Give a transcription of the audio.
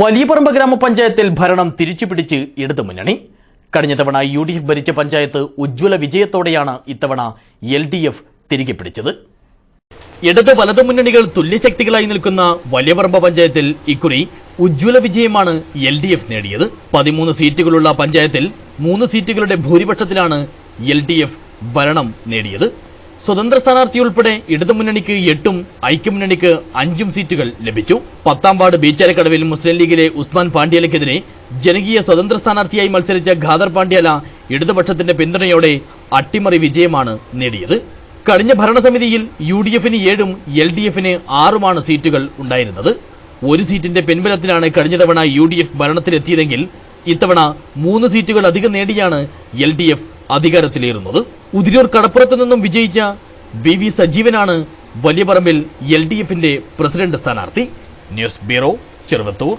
വലിയപറമ്പ് ഗ്രാമപഞ്ചായത്തിൽ ഭരണം തിരിച്ചുപിടിച്ച് ഇടതുമുന്നണി കഴിഞ്ഞ തവണ യു ഡി എഫ് ഭരിച്ച പഞ്ചായത്ത് ഉജ്ജ്വല വിജയത്തോടെയാണ് ഇത്തവണ എൽ ഡി എഫ് തിരികെ പിടിച്ചത്. ഇടത് വലതു മുന്നണികൾ തുല്യശക്തികളായി നിൽക്കുന്ന വലിയപറമ്പ് പഞ്ചായത്തിൽ ഇക്കുറി ഉജ്ജ്വല വിജയമാണ് എൽ ഡി എഫ് നേടിയത്. പതിമൂന്ന് സീറ്റുകളുള്ള പഞ്ചായത്തിൽ മൂന്ന് സീറ്റുകളുടെ ഭൂരിപക്ഷത്തിലാണ് എൽ ഡി എഫ് ഭരണം നേടിയത്. സ്വതന്ത്ര സ്ഥാനാർത്ഥി ഉൾപ്പെടെ ഇടതുമുന്നണിക്ക് എട്ടും ഐക്യമുന്നണിക്ക് അഞ്ചും സീറ്റുകൾ ലഭിച്ചു. പത്താം വാർഡ് ബീച്ചാരക്കടവിൽ മുസ്ലിം ലീഗിലെ ഉസ്മാൻ പാണ്ഡ്യാലയ്ക്കെതിരെ ജനകീയ സ്വതന്ത്ര സ്ഥാനാർത്ഥിയായി മത്സരിച്ച ഖാദർ പാണ്ഡ്യാല ഇടതുപക്ഷത്തിന്റെ പിന്തുണയോടെ അട്ടിമറി വിജയമാണ് നേടിയത്. കഴിഞ്ഞ ഭരണസമിതിയിൽ യു ഡി എഫിന് ഏഴും എൽ ഡി എഫിന് ആറുമാണ് സീറ്റുകൾ ഉണ്ടായിരുന്നത്. ഒരു സീറ്റിന്റെ പിൻബലത്തിലാണ് കഴിഞ്ഞ തവണ യു ഡി എഫ് ഭരണത്തിലെത്തിയതെങ്കിൽ ഇത്തവണ മൂന്ന് സീറ്റുകൾ അധികം നേടിയാണ് എൽ ഡി എഫ് അധികാരത്തിലേറുന്നത്. ഉദിരൂർ കടപ്പുറത്തു നിന്നും വിജയിച്ച വി വി സജീവനാണ് വലിയപറമ്പിൽ എൽ ഡി എഫിന്റെ പ്രസിഡന്റ് സ്ഥാനാർത്ഥി. News bureau Cheruvathur.